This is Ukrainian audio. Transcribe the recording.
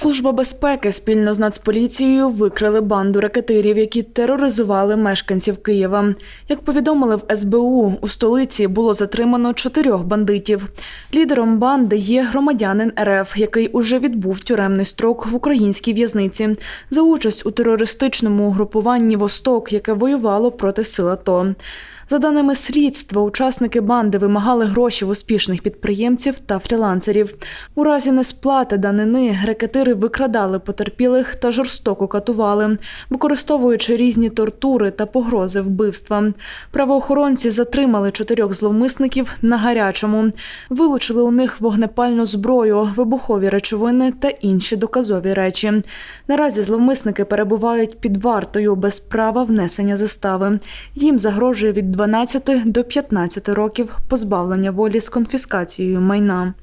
Служба безпеки спільно з Нацполіцією викрили банду ракетирів, які тероризували мешканців Києва. Як повідомили в СБУ, у столиці було затримано чотирьох бандитів. Лідером банди є громадянин РФ, який уже відбув тюремний строк в українській в'язниці за участь у терористичному угрупуванні Восток, яке воювало проти сил АТО. За даними слідства, учасники банди вимагали гроші в успішних підприємців та фрілансерів. У разі несплати данини рекетири викрадали потерпілих та жорстоко катували, використовуючи різні тортури та погрози вбивства. Правоохоронці затримали чотирьох зловмисників на гарячому, вилучили у них вогнепальну зброю, вибухові речовини та інші доказові речі. Наразі зловмисники перебувають під вартою без права внесення застави. Їм загрожує від 12 до 15 років позбавлення волі з конфіскацією майна.